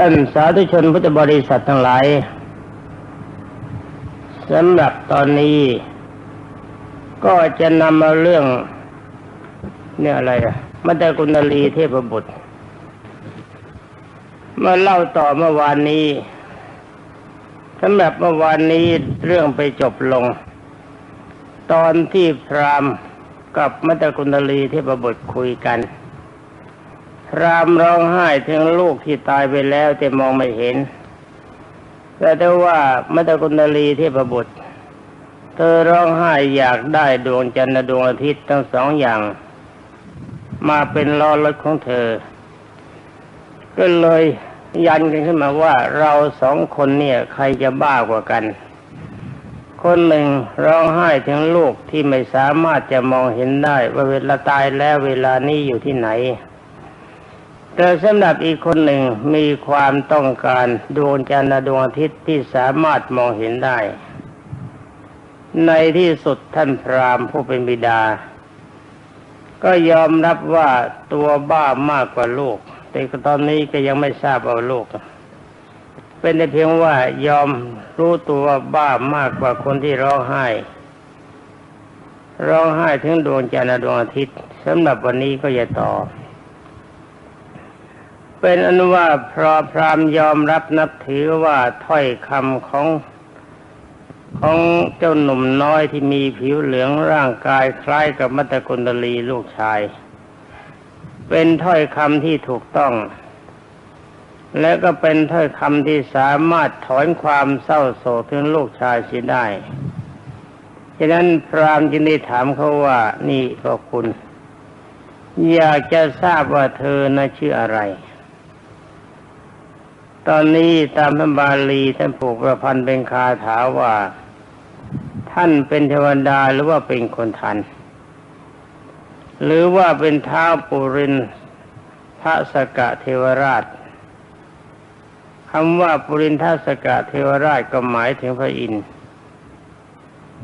ท่านสาธุชนพุทธบริษัททั้งหลายสำหรับตอนนี้ ก็จะนำมาเรื่อง เนี่ยอะไรอะมัตตกุณลีเทพบุตรมาเล่าต่อเมื่อวานนี้สำหรับเมื่อวานนี้เรื่องไปจบลง ตอนที่พรามกับมัตตกุณลีเทพบุตรคุยกัน รามร้องไห้ถึงลูกที่ตายไปแล้วแต่มองไม่เห็น แต่ได้ว่ามัตตกุณลีเทพบุตร เธอร้องไห้อยากได้ดวงจันทร์ดวงอาทิตย์ทั้งสองอย่าง มาเป็นล้อรถของเธอ ก็เลยยันกันขึ้นมาว่าเราสองคนเนี่ยใครจะบ้ากว่ากัน คนหนึ่งร้องไห้ถึงลูกที่ไม่สามารถจะมองเห็นได้ว่าเวลาตายแล้วเวลานี้อยู่ที่ไหน แต่สำหรับอีกคนหนึ่งมีความต้องการดวงจันทร์ดวงอาทิตย์ที่สามารถมองเห็นได้ ในที่สุดท่านพราหมณ์ผู้เป็นบิดา ก็ยอมรับว่าตัวบ้ามากกว่าลูก แต่ตอนนี้ก็ยังไม่ทราบเอาลูก เป็นแต่เพียงว่ายอมรู้ตัวว่าบ้ามากกว่าคนที่ร้องไห้ ร้องไห้ถึงดวงจันทร์ดวงอาทิตย์สำหรับวันนี้ก็อย่าต่อ เป็นอนุว่าพรพรามยอมรับนับถือว่าถ้อยคำของของเจ้าหนุ่มน้อยที่มีผิวเหลืองร่างกายคล้ายกับมัตตกุณลีลูกชาย เป็นถ้อยคำที่ถูกต้อง และก็เป็นถ้อยคำที่สามารถถอนความเศร้าโศกถึงลูกชายเสียได้ฉะนั้นพรามจึงได้ถามเขาว่านี่ก็คุณ อยากจะทราบว่าเธอนะชื่ออะไร ตอนนี้ตามพระบาลีท่านผูกประพันธ์เป็นคาถาว่า ท่านเป็นเทวดาหรือว่าเป็นคนทัน หรือว่าเป็นท้าวปุรินทสกะเทวราชคำว่าปุรินทสกะเทวราชก็หมายถึงพระอินทร์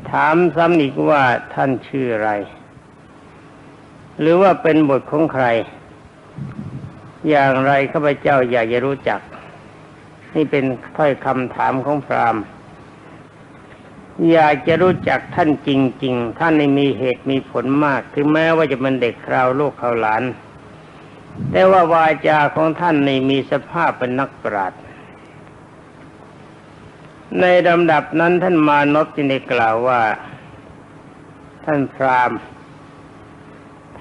ถามซ้ำอีกว่าท่านชื่ออะไร หรือว่าเป็นบทของใคร อย่างไรข้าพเจ้าอยากจะรู้จัก นี่เป็นถ้อยคำถามของพราหมณ์อยากจะรู้จักท่านจริง ๆ ท่านในมีเหตุมีผลมาก ถึงแม้ว่าจะเป็นเด็กคราวโลกคราวหลาน แต่ว่าวาจาของท่านในมีสภาพเป็นนักปราชญ์ในลำดับนั้นท่านมานพจึงได้กล่าวว่า ท่านพราหมณ์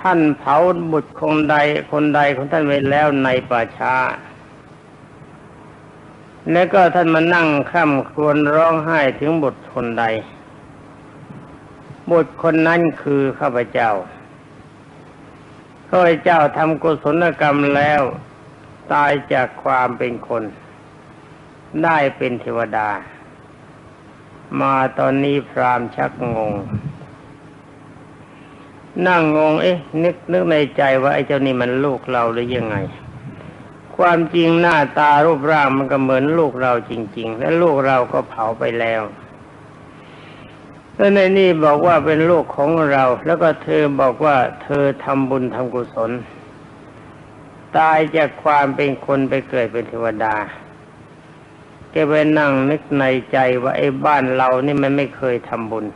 ท่านเผาบุตรคนใดคนใดของท่านไว้แล้วในป่าช้า แล้วก็ท่านมานั่งค่ำควรร้องไห้ถึงบุตรคนใด บุตรคนนั้นคือข้าพเจ้าข้าพเจ้าทำกุศลกรรมแล้ว ตายจากความเป็นคน ได้เป็นเทวดา มาตอนนี้พรามชักงง นั่งงงเอ๊ะ นึกนึกในใจว่าไอ้เจ้านี่มันลูกเราหรือยังไง ความจริงหน้าตารูปร่างมันก็เหมือนลูกเราจริง ๆ และลูกเราก็เผาไปแล้วแล้วในนี่บอกว่าเป็นลูกของเรา แล้วก็เธอบอกว่าเธอทำบุญทำกุศล ตายจากความเป็นคนไปเกิดเป็นเทวดาแกไปนั่งนึกในใจว่าไอ้บ้านเรานี่มันไม่เคยทำบุญ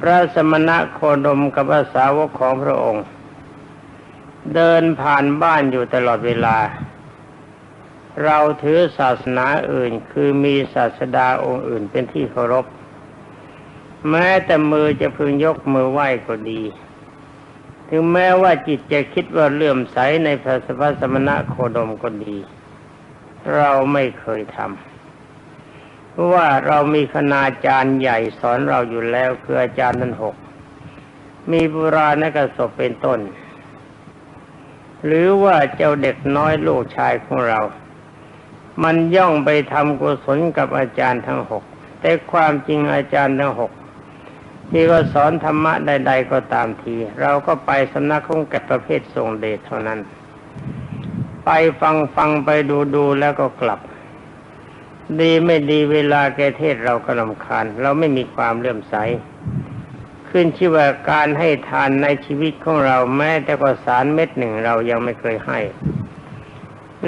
พระสมณะโคดมกับพระสาวกของพระองค์ เดินผ่านบ้านอยู่ตลอดเวลา เราถือศาสนาอื่นคือมีศาสดาองค์อื่นเป็นที่เคารพ แม้แต่มือจะพึงยกมือไหว้ก็ดี ถึงแม้ว่าจิตจะคิดว่าเลื่อมใสในพระสมณะโคดมก็ดี เราไม่เคยทำเพราะว่าเรามีคณาจารย์ใหญ่สอนเราอยู่แล้วคืออาจารย์ทั้นหกมีบุราณกสบเป็นต้น หรือว่าเจ้าเด็กน้อยลูกชายของเรา มันย่องไปทำกุศลกับอาจารย์ทั้งหก แต่ความจริงอาจารย์ทั้งหกที่ก็สอนธรรมะใด ๆ ก็ตามที เราก็ไปสำนักของแก่ประเภททรงเดชเท่านั้น ไปฟังฟังไปดูดูแล้วก็กลับ ดีไม่ดีเวลาแกเทศเราก็ลำคาญ เราไม่มีความเลื่อมใส ขึ้นชื่อว่าการให้ทานในชีวิตของเราแม้แต่ก็สารเม็ดหนึ่งเรายังไม่เคยให้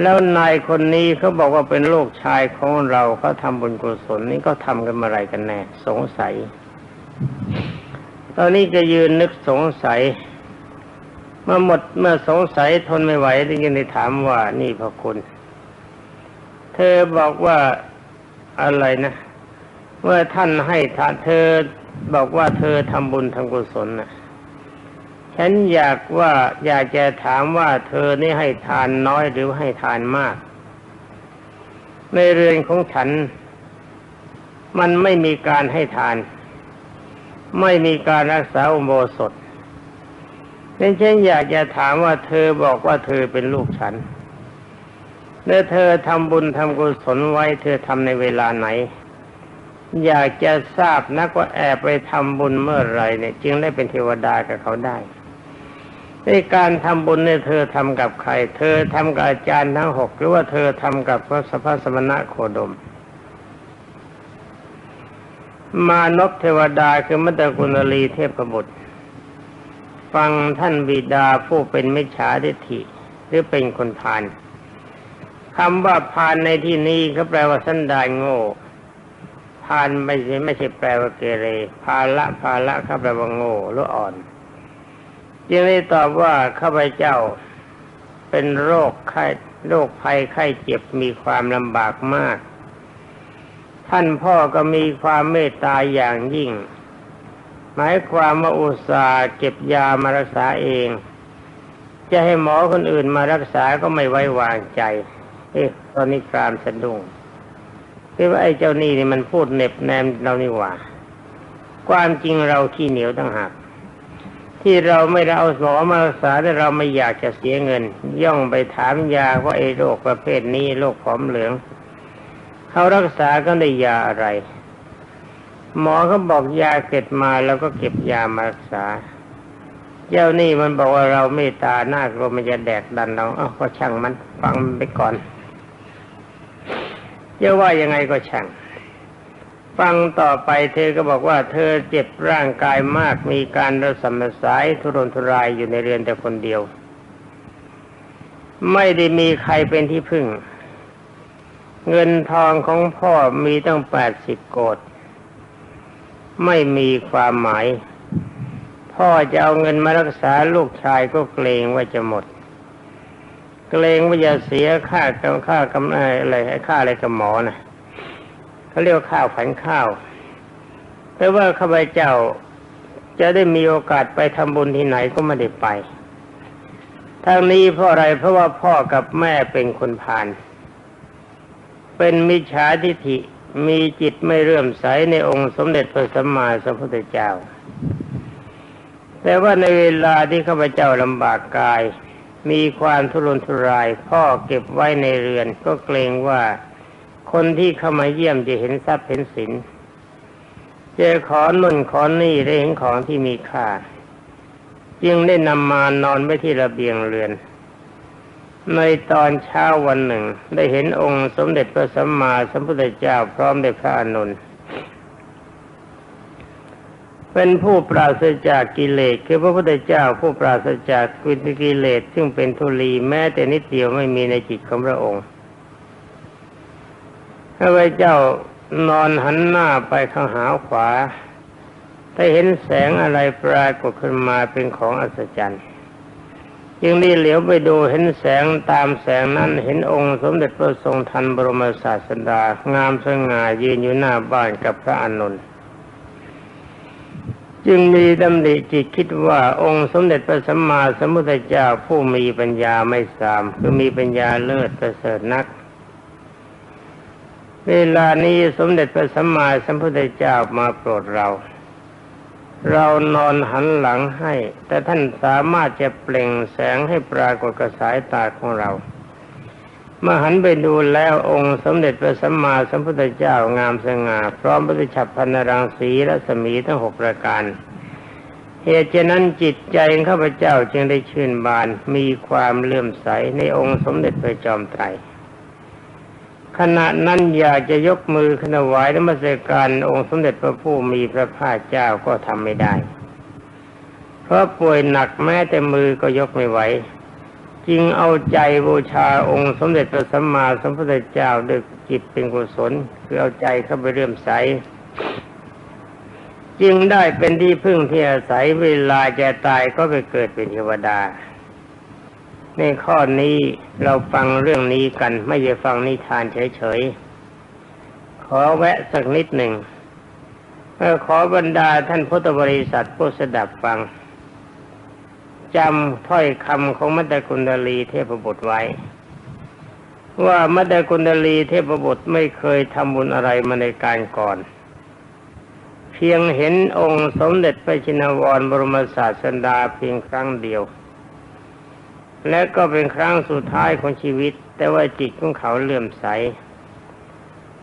แล้วนายคนนี้เขาบอกว่าเป็นลูกชายของเราเขาทำบุญกุศลนี่ก็ทำกันมาอะไรกันแน่สงสัย ตอนนี้จะยืนนึกสงสัยเมื่อหมดเมื่อสงสัยทนไม่ไหวจึงได้ถามว่านี่พระคุณ เธอบอกว่าอะไรนะเมื่อท่านให้ทานเธอ บอกว่าเธอทำบุญทำกุศลนะฉันอยากว่าอยากจะถามว่าเธอนี่ให้ทานน้อยหรือให้ทานมาก ในเรือนของฉัน มันไม่มีการให้ทาน ไม่มีการรักษาอุโบสถ nên ฉันอยากจะถามว่าเธอบอกว่าเธอเป็นลูกฉันแลวเธอทำบุญทำกุศลไว้ เธอทำในเวลาไหน อยากจะทราบนักว่าแอบไปทำบุญเมื่อไรเนี่ย จึงได้เป็นเทวดากับเขาได้ในการทำบุญเนี่ยเธอทำกับใคร เธอทำกับอาจารย์ทั้งหกหรือว่าเธอทำกับพระสพสมณะโคดม มานพเทวดาคือมัตตกุณลีเทพบุตร ฟังท่านบิดาผู้เป็นมิจฉาทิฏฐิหรือเป็นคนพาลคำว่าพาลในที่นี้ก็แปลว่าสันดานโง่ พาลไม่ใช่ไม่ใช่แปลว่าเกเรพาละพาละเขาแปลว่าโง่หรืออ่อนจึงได้ตอบว่าข้าพเจ้าเป็นโรคไข้โรคภัยไข้เจ็บมีความลำบากมาก ท่านพ่อก็มีความเมตตาอย่างยิ่ง หมายความว่าอุตส่าห์เก็บยามารักษาเอง จะให้หมอคนอื่นมารักษาก็ไม่ไว้วางใจ เอ๊ะตอนนี้กรามสะดุ้ง คิดว่าไอ้เจ้านี่นี่มันพูดเน็บแนมเรานี่หว่า ความจริงเราขี้เหนียวตั้งหากที่เราไม่ได้เอาหมอมารักษาแต่เราไม่อยากจะเสียเงิน ย่องไปถามยาว่าไอ้โรคประเภทนี้โรคผอมเหลืองเขารักษาก็ได้ยาอะไร หมอเขาบอกยาเก็บมาแล้วก็เก็บยามารักษา เจ้านี่มันบอกว่าเราเมตตาหน้ากลัวมันจะแดกดันเราเอ้าก็ช่างมันฟังไปก่อน จะว่ายังไงก็ช่าง ฟังต่อไปเธอก็บอกว่า เธอเจ็บร่างกายมากมีการระสมสายทุรนทุรายอยู่ในเรือนแต่คนเดียว ไม่ได้มีใครเป็นที่พึ่ง เงินทองของพ่อมีตั้งแปดสิบโกดไม่มีความหมาย พ่อจะเอาเงินมารักษาลูกชายก็เกรงว่าจะหมด เกรงว่าจะเสียค่ากำค่ากำอะไรค่าอะไรกับหมอนะเขาเรียกข้าวผันข้าว แต่ว่าข้าพเจ้าจะได้มีโอกาสไปทำบุญที่ไหนก็ไม่ได้ไปทางนี้เพราะอะไรเพราะว่าพ่อกับแม่เป็นคนพาลเป็นมิจฉาทิฐิมีจิตไม่เรื่อมใสในองค์สมเด็จพระสัมมาสัมพุทธเจ้า แต่ว่าในเวลาที่ข้าพเจ้าลำบากกาย มีความทุรนทุราย พ่อเก็บไว้ในเรือน ก็เกรงว่าคนที่เข้ามาเยี่ยมจะเห็นทรัพย์เห็นสินจะขอนุ่นขอนี่ได้เห็นของที่มีค่า จึงได้นำมานอนไว้ที่ระเบียงเรือน ในตอนเช้าวันหนึ่ง ได้เห็นองค์สมเด็จพระสัมมาสัมพุทธเจ้าพร้อมด้วยพระอนุน เป็นผู้ปราศจากกิเลสคือพระพุทธเจ้าผู้ปราศจากกิเลสซึ่งเป็นทุลีแม้แต่นิดเดียวไม่มีในจิตของพระองค์ข้าพเจ้านอนหันหน้าไปข้างหาขวา ถ้าเห็นแสงอะไรปรากฏขึ้นมาเป็นของอัศจรรย์จึงได้เหลียวไปดูเห็นแสงตามแสงนั้นเห็นองค์สมเด็จพระทรงทันบรมศาสดางามสง่ายืนอยู่หน้าบ้านกับพระอานุน จึงมีดำริจิตคิดว่าองค์สมเด็จพระสัมมาสัมพุทธเจ้าผู้มีปัญญาไม่สาม คือมีปัญญาเลิศประเสริฐนัก เวลานี้สมเด็จพระสัมมาสัมพุทธเจ้ามาโปรดเรา เรานอนหันหลังให้ แต่ท่านสามารถจะเปล่งแสงให้ปรากฏกระสายตาของเรา เมื่อหันไปดูแล้วองค์สมเด็จพระสัมมาสัมพุทธเจ้างามสง่า พร้อมปฏิฉับพันรังสีและสมีทั้งหกประการเหตุฉะนั้นจิตใจของข้าพเจ้าจึงได้ชื่นบานมีความเลื่อมใสในองค์สมเด็จพระจอมไตรขณะนั้นอยากจะยกมือขนไหวนมัสการองค์สมเด็จพระผู้มีพระภาคเจ้าก็ทำไม่ได้ เพราะป่วยหนักแม้แต่มือก็ยกไม่ไหว จึงเอาใจบูชาองค์สมเด็จพระสัมมาสัมพุทธเจ้าด้วยจิตเป็นกุศลคือเอาใจเข้าไปเรื่มใส จึงได้เป็นที่พึ่งที่อาศัยเวลาจะตายก็ไปเกิดเป็นเทวดา ในข้อนี้เราฟังเรื่องนี้กันไม่ใช่ฟังนิทานเฉยๆ ขอแวะสักนิดหนึ่งขอบรรดาท่านพุทธบริษัทผู้สดับฟัง จำถ้อยคำของมัตตกุณดลีเทพบุตรไว้ ว่ามัตตกุณดลีเทพบุตรไม่เคยทำบุญอะไรมาในการก่อน เพียงเห็นองค์สมเด็จพระชินวรบรมศาสดาเพียงครั้งเดียว และก็เป็นครั้งสุดท้ายของชีวิต แต่ว่าจิตของเขาเลื่อมใส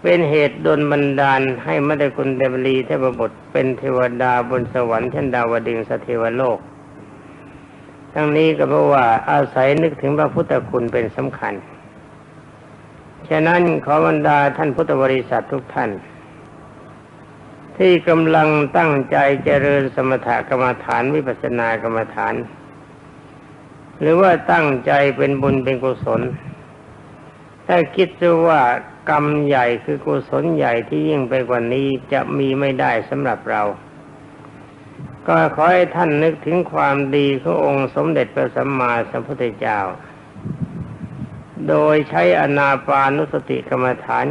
เป็นเหตุดลบันดาลให้มัตตกุณเดบลีเทพบุตรเป็นเทวดาบนสวรรค์ชั้นดาวดึงสเทวโลก ทั้งนี้ก็เพราะว่าอาศัยนึกถึงพระพุทธคุณเป็นสำคัญ ฉะนั้นขอบรรดาท่านพุทธบริษัททุกท่าน ที่กำลังตั้งใจเจริญสมถกรรมฐานวิปัสสนากรรมฐาน หรือว่าตั้งใจเป็นบุญเป็นกุศล ถ้าคิดว่ากรรมใหญ่คือกุศลใหญ่ที่ยิ่งไปกว่านี้จะมีไม่ได้สำหรับเรา ก็ขอให้ท่านนึกถึงความดีขององค์สมเด็จพระสัมมาสัมพุทธเจ้า โดยใช้อนาปานุสติกรรมฐาน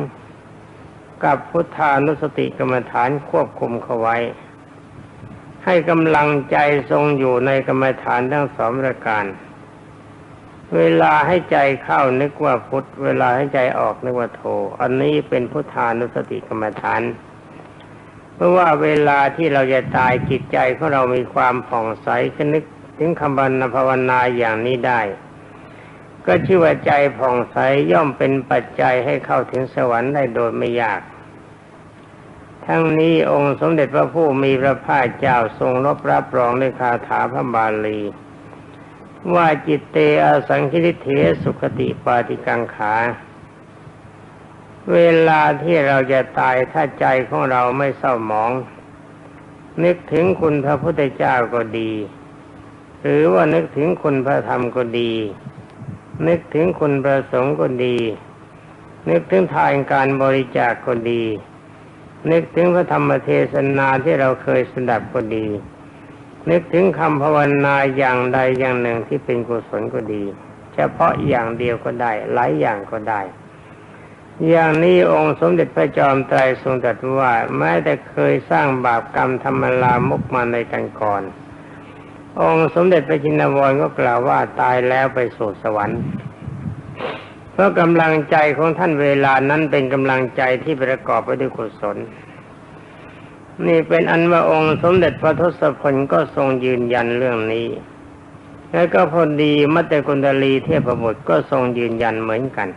กับพุทธานุสติกรรมฐานควบคุมเขาไว้ ให้กำลังใจทรงอยู่ในกรรมฐานทั้งสองประการ เวลาให้ใจเข้านึกว่าพุทธ เวลาให้ใจออกนึกว่าโท อันนี้เป็นพุทธานุสติกรรมฐาน เพราะว่าเวลาที่เราจะตายจิตใจของเรามีความผ่องใสคนึกถึงคำบรรณภาวนาอย่างนี้ได้ ก็ชื่อว่าใจผ่องใสย่อมเป็นปัจจัยให้เข้าถึงสวรรค์ได้โดยไม่ยาก ทั้งนี้องค์สมเด็จพระผู้มีพระภาคเจ้าทรงรับรับรองด้วยคาถาพระบาลี ว่าจิตเตอสังคิริเถสุขติปาติกังขา เวลาที่เราจะตายถ้าใจของเราไม่เศร้าหมอง นึกถึงคุณพระพุทธเจ้าก็ดี หรือว่านึกถึงคุณพระธรรมก็ดี นึกถึงคุณพระสงฆ์ก็ดี นึกถึงทานการบริจาคก็ดี นึกถึงพระธรรมเทศนาที่เราเคยสดับก็ดี นึกถึงคำภาวนาอย่างใดอย่างหนึ่งที่เป็นกุศลก็ดี เฉพาะอย่างเดียวก็ได้ หลายอย่างก็ได้ อย่างนี้องค์สมเด็จพระจอมไตรทรงตรัสว่าแม้แต่เคยสร้างบาปกรรมธรรมลามกมาในกันก่อน องค์สมเด็จพระจินวรก็กล่าวว่าตายแล้วไปสู่สวรรค์ เพราะกำลังใจของท่านเวลานั้นเป็นกำลังใจที่ประกอบไปด้วยกุศล นี่เป็นอันว่าองค์สมเด็จพระทศพลก็ทรงยืนยันเรื่องนี้ แล้วก็พอดีมัตตกุณดลีเทพบุตรก็ทรงยืนยันเหมือนกัน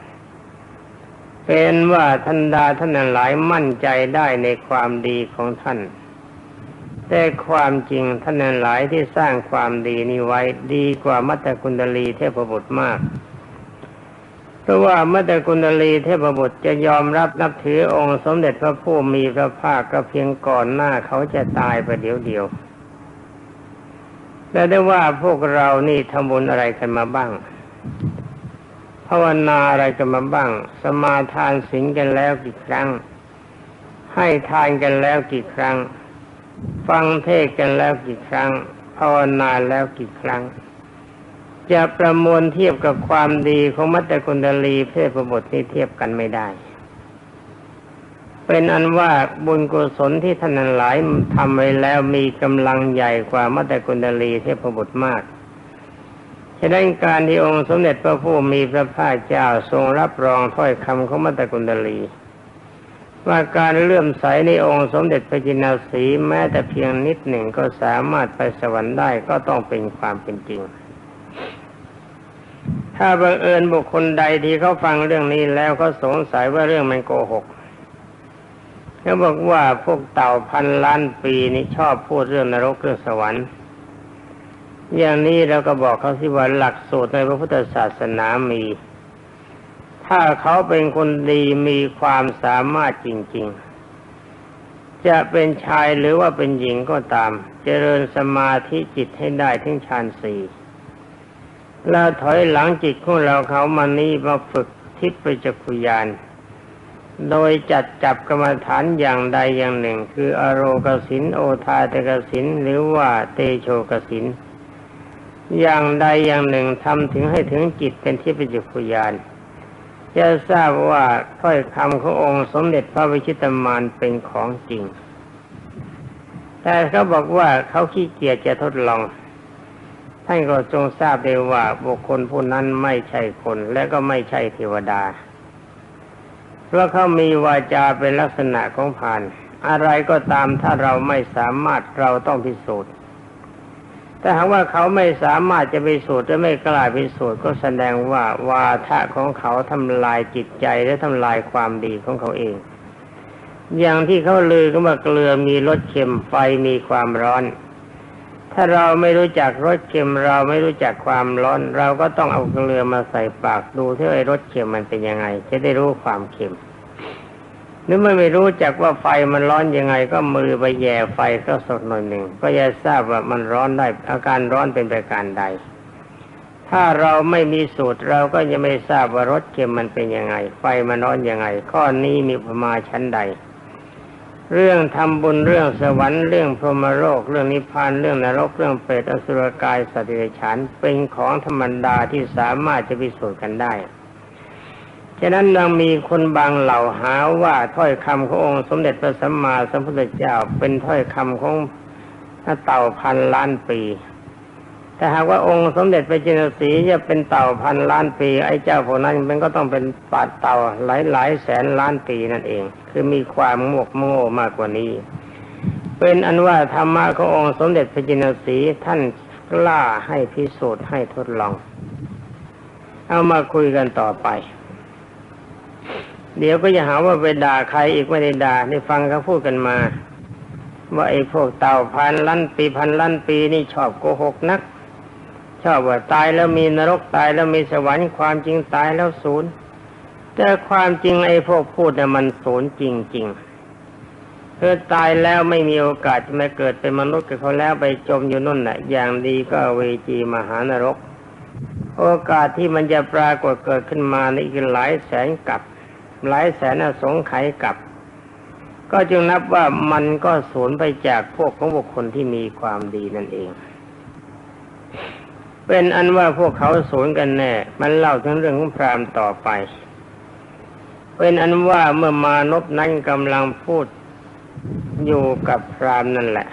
เป็นว่าท่านดาท่านนันหลายมั่นใจได้ในความดีของท่าน แต่ความจริงท่านนันหลายที่สร้างความดีนี้ไว้ดีกว่ามัตตกุณดลีเทพบุตรมากเพราะว่ามัตตกุณดลีเทพบุตรจะยอมรับนับถือองค์สมเด็จพระผู้มีพระภาคก็เพียงก่อนหน้าเขาจะตายไปเดี๋ยวเดียว และได้ว่าพวกเรานี่ทำบุญอะไรกันมาบ้าง ภาวนาอะไรกันมาบ้าง สมาทานศีลกันแล้วกี่ครั้ง ให้ทานกันแล้วกี่ครั้ง ฟังเทศกันแล้วกี่ครั้ง ภาวนาแล้วกี่ครั้ง จะประมวลเทียบกับความดีของมัตตกุณดลีเพศประบทนี้เทียบกันไม่ได้ เป็นอันว่าบุญกุศลที่ท่านนั้นหลายทำไว้แล้วมีกำลังใหญ่กว่ามัตตกุณดลีเทพบุตรมาก ฉะนั้นการที่องค์สมเด็จพระผู้มีพระภาคเจ้าทรงรับรองถ้อยคำของมัตตกุณดลีว่าการเลื่อมใสในองค์สมเด็จพระจินาสีแม้แต่เพียงนิดหนึ่งก็สามารถไปสวรรค์ได้ก็ต้องเป็นความเป็นจริง ถ้าบังเอิญบุคคลใดที่เขาฟังเรื่องนี้แล้วเขาสงสัยว่าเรื่องมันโกหกเขาบอกว่าพวกเต่าพันล้านปีนี้ชอบพูดเรื่องนรกเรื่องสวรรค์ อย่างนี้เราก็บอกเขาสิว่าหลักสูตรในพระพุทธศาสนามี ถ้าเขาเป็นคนดีมีความสามารถจริง ๆ จะเป็นชายหรือว่าเป็นหญิงก็ตาม เจริญสมาธิจิตให้ได้ถึงฌานสี่เราถอยหลังจิตของเราเขามานี้มาฝึกทิพยจักรุยาน โดยจัดจับกรรมฐานอย่างใดอย่างหนึ่ง คืออโรกสินโอทาเตกสินหรือว่าเตโชกสิน อย่างใดอย่างหนึ่งทำถึงให้ถึงจิตเป็นทิพยจักรุยานจะทราบว่าถ้อยคำขององค์สมเด็จพระวิชิตมานเป็นของจริง แต่เขาบอกว่าเขาขี้เกียจจะทดลองท่านก็จงทราบได้ว่าบุคคลผู้นั้นไม่ใช่คนและก็ไม่ใช่เทวดา เพราะเขามีวาจาเป็นลักษณะของผ่าน อะไรก็ตามถ้าเราไม่สามารถเราต้องพิสูจน์ แต่หากว่าเขาไม่สามารถจะพิสูจน์และไม่กล้าพิสูจน์ก็แสดงว่าวาทะของเขาทำลายจิตใจและทำลายความดีของเขาเอง อย่างที่เขาลือก็ว่าเกลือมีรสเค็มไฟมีความร้อน ถ้าเราไม่รู้จักรสเค็มเราไม่รู้จักความร้อน เราก็ต้องเอาเกลือมาใส่ปากดูที่ไอ้รสเค็มมันเป็นยังไง จะได้รู้ความเค็ม หรือไม่ไม่รู้จักว่าไฟมันร้อนยังไง ก็มือไปแย่ไฟก็สดหน่อยหนึ่ง ก็จะทราบว่ามันร้อนได้อาการร้อนเป็นประการใด ถ้าเราไม่มีสูตรเราก็จะไม่ทราบว่ารสเค็มมันเป็นยังไง ไฟมันร้อนยังไง ข้อนี้มีประมาชั้นใด เรื่องทำบุญเรื่องสวรรค์เรื่องพรหมโลกเรื่องนิพพานเรื่องนรกเรื่องเปรตอสุรกายสัตว์เดรัจฉานเป็นของธรรมดาที่สามารถจะพิสูจน์กันได้ ฉะนั้นยังมีคนบางเหล่าหาว่าถ้อยคำขององค์สมเด็จพระสัมมาสัมพุทธเจ้าเป็นถ้อยคำของเต่าพันล้านปีแต่หากว่าองค์สมเด็จพระจินสีจะเป็นเต่าพันล้านปี ไอ้เจ้าพวกนั้นมันก็ต้องเป็นปาดเต่าหลายหลายแสนล้านปีนั่นเอง คือมีความโมกโง่มากกว่านี้ เป็นอันว่าธรรมะขององค์สมเด็จพระจินสีท่านกล้าให้พิสูจน์ให้ทดลอง เอามาคุยกันต่อไป เดี๋ยวก็จะหาว่าไปด่าใครอีกไม่ได้ด่าได้ฟังเขาพูดกันมา ว่าไอ้พวกเต่าพันล้านปีพันล้านปีนี่ชอบโกหกนัก ชอบว่าตายแล้วมีนรกตายแล้วมีสวรรค์ความจริงตายแล้วศูนย์แต่ความจริงไอ้พวกพูดเนี่ยมันศูนย์จริงๆคือตายแล้วไม่มีโอกาสจะมาเกิดเป็นมนุษย์กับเขาแล้วไปจมอยู่นู่นน่ะ อย่างดีก็เวจีมหานรก โอกาสที่มันจะปรากฏเกิดขึ้นมาในอีกหลายแสนกับ หลายแสนสงไขยกับ ก็จึงนับว่ามันก็สูญไปจากพวกของบุคคลที่มีความดีนั่นเอง เป็นอันว่าพวกเขาสูญกันแน่ มันเล่าถึงเรื่องของพรามต่อไป เป็นอันว่าเมื่อมานพนั้นกำลังพูดอยู่กับพรามนั่นแหละ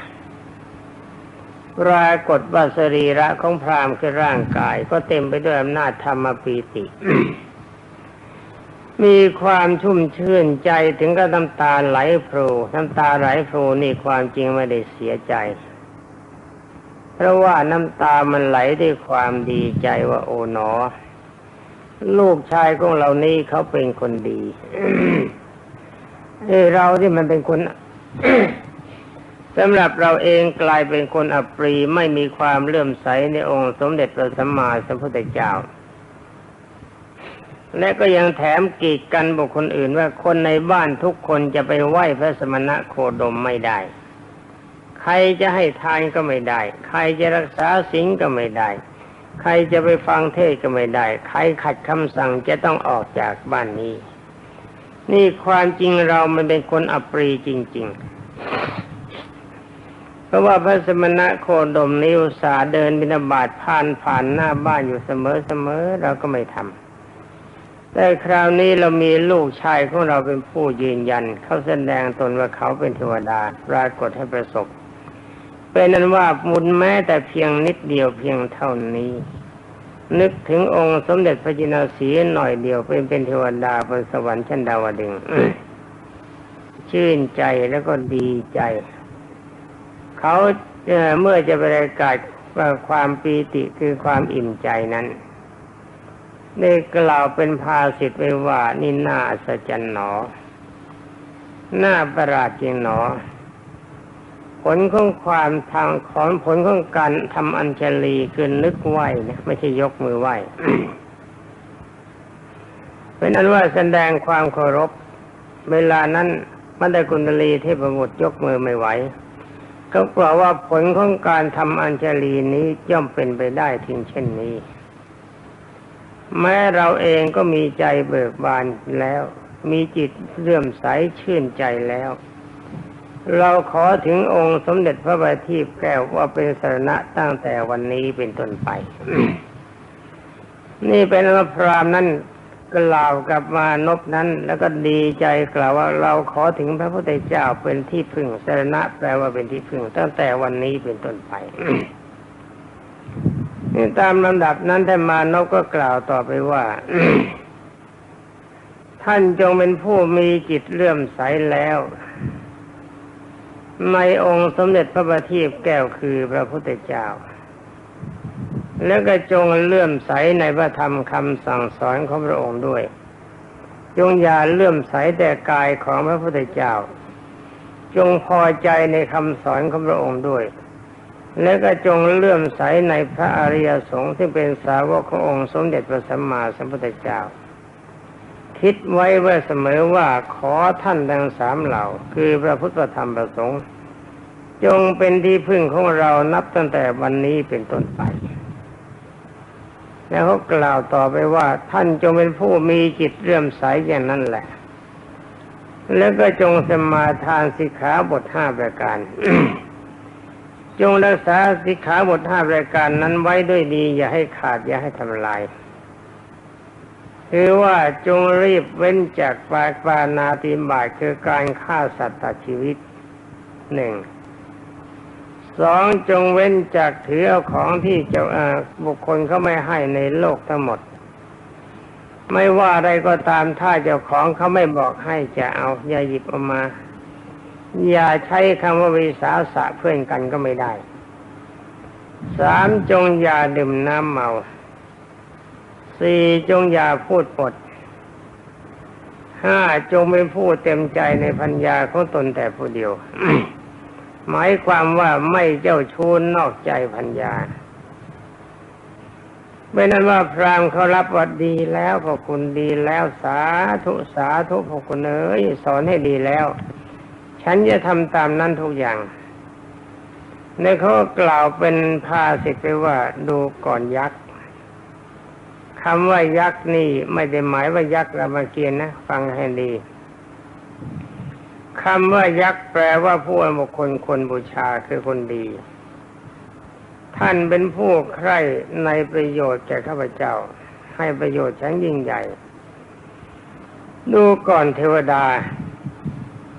ปรากฏว่าสรีระของพรามคือร่างกาย ก็เต็มไปด้วยอำนาจธรรมปีติ มีความชุ่มชื่นใจถึงกับน้ำตาไหลโผล่น้ำตาไหลโผล่นี่ความจริงไม่ได้เสียใจ เพราะว่าน้ำตามันไหลด้วยความดีใจว่าโอ๋หนอ ลูกชายของเรานี่เขาเป็นคนดีเอเราที่มันเป็นคนสำหรับเราเองกลายเป็นคนอัปรีไม่มีความเลื่อมใสในองค์สมเด็จพระสัมมาสัมพุทธเจ้า และก็ยังแถมกีดกันบุคคลอื่นว่าคนในบ้านทุกคนจะไปไหว้พระสมณะโคดมไม่ได้ ใครจะให้ทานก็ไม่ได้ ใครจะรักษาศีลก็ไม่ได้ ใครจะไปฟังเทศก็ไม่ได้ ใครขัดคำสั่งจะต้องออกจากบ้านนี้ นี่ความจริงเรามันเป็นคนอัปรีจริงๆเพราะว่าพระสมณะโคดมนิวสาเดินบินาบาตผ่านผ่านหน้าบ้านอยู่เสมอๆเราก็ไม่ทำ แต่คราวนี้เรามีลูกชายของเราเป็นผู้ยืนยัน เขาแสดงตนว่าเขาเป็นเทวดาปรากฏให้ประสบ เป็นนั้นว่ามุนแม้แต่เพียงนิดเดียวเพียงเท่านี้ นึกถึงองค์สมเด็จพระจินสีหน่อยเดียวเป็นเป็นเทวดาบนสวรรค์ชั้นดาวดึงชื่นใจแล้วก็ดีใจ เขาเมื่อจะประกาศความปีติคือความอิ่มใจนั้น ได้กล่าวเป็นภาสิทธ์ไว้ว่านี่น่าอัศจรรย์หนอน่าประหลาดจริงหนอ ผลของความทางของผลของการทำอัญชลีคือนึกไหวนะไม่ใช่ยกมือไหวเป็นอันว่าแสดงความเคารพ เวลานั้นมันได้กุณลีเทพบุตรยกมือไม่ไหว ก็กล่าวว่าผลของการทำอัญชลีนี้ย่อมเป็นไปได้ทิ้งเช่นนี้ แม้เราเองก็มีใจเบิกบานแล้ว มีจิตเลื่อมใสชื่นใจแล้ว เราขอถึงองค์สมเด็จพระบัณฑิตแก้วว่าเป็นสรณะตั้งแต่วันนี้เป็นต้นไป นี่เป็นอพรามนั้นกล่าวกับมานพนั้น แล้วก็ดีใจกล่าวว่าเราขอถึงพระพุทธเจ้าเป็นที่พึ่งสรณะแปลว่าเป็นที่พึ่งตั้งแต่วันนี้เป็นต้นไป นี่ตามลำดับนั้นท่านมานพก็กล่าวต่อไปว่า ท่านจงเป็นผู้มีจิตเลื่อมใสแล้ว ในองค์สมเด็จพระบัณฑิตแก้วคือพระพุทธเจ้า แล้วก็จงเลื่อมใสในพระธรรมคำสั่งสอนของพระองค์ด้วย จงอย่าเลื่อมใสแต่กายของพระพุทธเจ้า จงพอใจในคำสอนของพระองค์ด้วย และก็จงเลื่อมใสในพระอริยสงฆ์ที่เป็นสาวกขององค์สมเด็จพระสัมมาสัมพุทธเจ้า คิดไว้ไว้เสมอว่าขอท่านทั้งสามเหล่า คือพระพุทธธรรมประสงค์ จงเป็นที่พึ่งของเรานับตั้งแต่วันนี้เป็นต้นไป แล้วเขากล่าวต่อไปว่าท่านจงเป็นผู้มีจิตเลื่อมใสอย่างนั้นแหละ แล้วก็จงสมาทานสิกขาบทห้าประการ จงรักษาสิกขาบทห้ารายการนั้นไว้ด้วยดี อย่าให้ขาดอย่าให้ทำลาย คือว่าจงรีบเว้นจากปาปานาติบาตคือการฆ่าสัตว์ตัดชีวิตหนึ่งสองจงเว้นจากถือเอาของที่เจ้าบุคคลเขาไม่ให้ในโลกทั้งหมด ไม่ว่าอะไรก็ตามถ้าเจ้าของเขาไม่บอกให้จะเอาอย่าหยิบออกมา อย่าใช้คำว่าวิสาสะเพื่อนกันก็ไม่ได้ สามจงอย่าดื่มน้ำเมา สี่จงอย่าพูดปด ห้าจงไม่พูดเต็มใจในพัญญาของตนแต่ผู้เดียว หมายความว่าไม่เจ้าชู้นนอกใจพัญญาไม่นั้นว่าพรามเขารับวัดดีแล้วพอคุณดีแล้วสาธุสาธุพอคุณเอ๋ยสอนให้ดีแล้ว ฉันจะทำตามนั้นทุกอย่างในเขากล่าวเป็นภาสิทไปว่าดูก่อนยักษ์คำว่ายักษ์นี่ไม่ได้หมายว่ายักษ์รามเกียรตินะ ฟังให้ดีคำว่ายักษ์แปลว่าผู้บุคคลคนบูชาคือคนดี ท่านเป็นผู้ใคร่ในประโยชน์แก่ข้าพเจ้า ให้ประโยชน์ชั้นยิ่งใหญ่ ดูก่อนเทวดา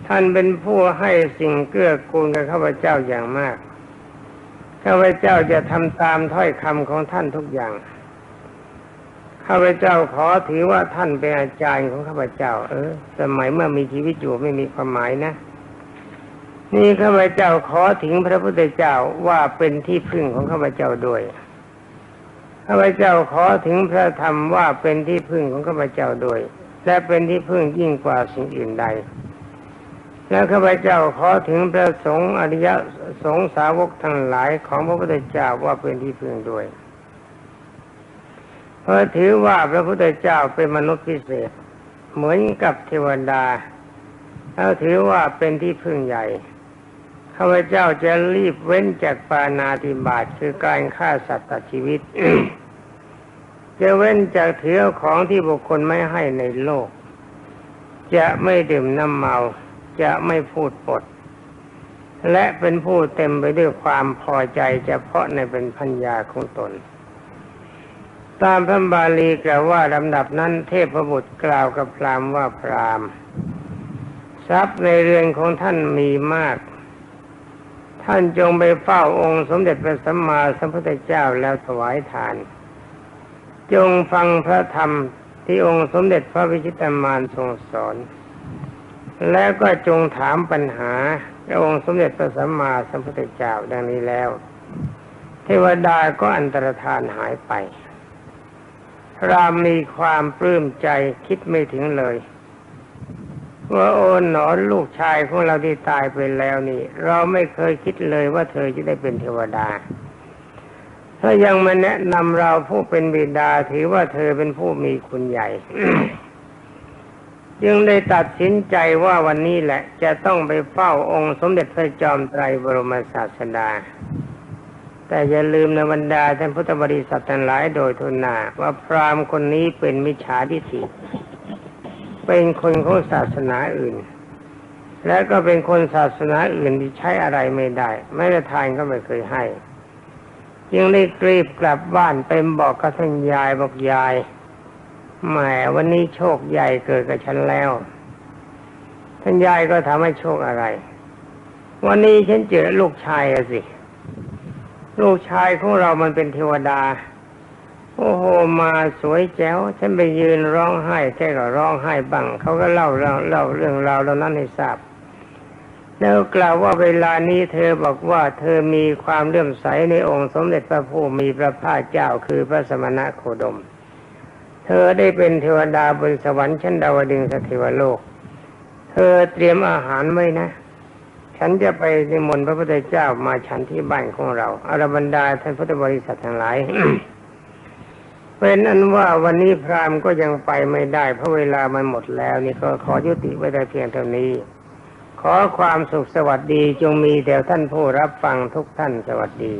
ท่านเป็นผู้ให้สิ่งเกื้อกูลกับข้าพเจ้าอย่างมาก ข้าพเจ้าจะทำตามถ้อยคำของท่านทุกอย่าง ข้าพเจ้าขอถือว่าท่านเป็นอาจารย์ของข้าพเจ้า เออ สมัยเมื่อมีชีวิตอยู่ไม่มีความหมายนะ นี่ข้าพเจ้าขอถึงพระพุทธเจ้าว่าเป็นที่พึ่งของข้าพเจ้าด้วย ข้าพเจ้าขอถึงพระธรรมว่าเป็นที่พึ่งของข้าพเจ้าด้วย และเป็นที่พึ่งยิ่งกว่าสิ่งอื่นใด แล้วข้าพเจ้าขอถึงพระสงฆ์อริยสงฆ์สาวกทั้งหลายของพระพุทธเจ้าว่าเป็นที่พึ่งด้วยเพราะถือว่าพระพุทธเจ้าเป็นมนุษย์พิเศษ เหมือนกับเทวดาแล้วถือว่าเป็นที่พึ่งใหญ่ข้าพเจ้าจะรีบเว้นจากปานาติบาตคือการฆ่าสัตว์ตัดชีวิต จะเว้นจากเถือของที่บุคคลไม่ให้ในโลก จะไม่ดื่มน้ำเมา จะไม่พูดปด และเป็นผู้เต็มไปด้วยความพอใจเฉพาะในเป็นพัญญาของตน ตามพระบาลีกล่าวว่าลำดับนั้นเทพบุตรกล่าวกับพรามว่าพรามทรัพย์ในเรือนของท่านมีมาก ท่านจงไปเฝ้าองค์สมเด็จพระสัมมาสัมพุทธเจ้าแล้วถวายทาน จงฟังพระธรรมที่องค์สมเด็จพระวิชิตามานทรงสอน แล้วก็จงถามปัญหาพระองค์สมเด็จพระสัมมาสัมพุทธเจ้าดังนี้แล้ว เทวดาก็อันตรธานหายไปพระมีความปลื้มใจคิดไม่ถึงเลย ว่าโอนหนอนลูกชายของเราที่ตายไปแล้วนี่ เราไม่เคยคิดเลยว่าเธอจะได้เป็นเทวดาถ้ายังมาแนะนำเราผู้เป็นบิดาถือว่าเธอเป็นผู้มีคุณใหญ่ จึงได้ตัดสินใจว่าวันนี้แหละ จะต้องไปเฝ้าองค์สมเด็จพระจอมไตรบรมศาสดา แต่อย่าลืมนะบรรดาท่านพุทธบริษัททั้งหลายโดยทุนนาว่าพราหมณ์คนนี้เป็นมิจฉาทิฏฐิเป็นคนของศาสนาอื่น และก็เป็นคนศาสนาอื่นที่ใช้อะไรไม่ได้ ไม่ได้ทานก็ไม่เคยให้ จึงได้กรีบกลับบ้านไปบอกกับท่านยายบอกยาย แหมวันนี้โชคใหญ่เกิดกับฉันแล้ว ท่านยายก็ถามให้โชคอะไร วันนี้ฉันเจอลูกชายสิ ลูกชายของเรามันเป็นเทวดา โอ้โห มาสวยแจ๋ว ฉันไปยืนร้องไห้แกก็ร้องไห้บังเขาก็เล่าเล่าเล่าเรื่องราวเหล่านั้นให้ทราบแล้วกล่าวว่าเวลานี้เธอบอกว่าเธอมีความเลื่อมใสในองค์สมเด็จพระผู้มีพระภาคเจ้าคือพระสมณะโคดม เธอได้เป็นเทวดาบนสวรรค์ชั้นดาวดึงสเทวโลก เธอเตรียมอาหารไว้นะ ฉันจะไปนิมนต์พระพุทธเจ้ามาฉันที่บ้านของเราอารบรรดาท่านพุทธบริษัททั้งหลายเป็นอันว่าวันนี้พราหมณ์ก็ยังไปไม่ได้เพราะเวลามันหมดแล้วนี่ก็ขอยุติไว้แต่เพียงเท่านี้ ขอความสุขสวัสดีจงมีแด่ท่านผู้รับฟังทุกท่านสวัสดี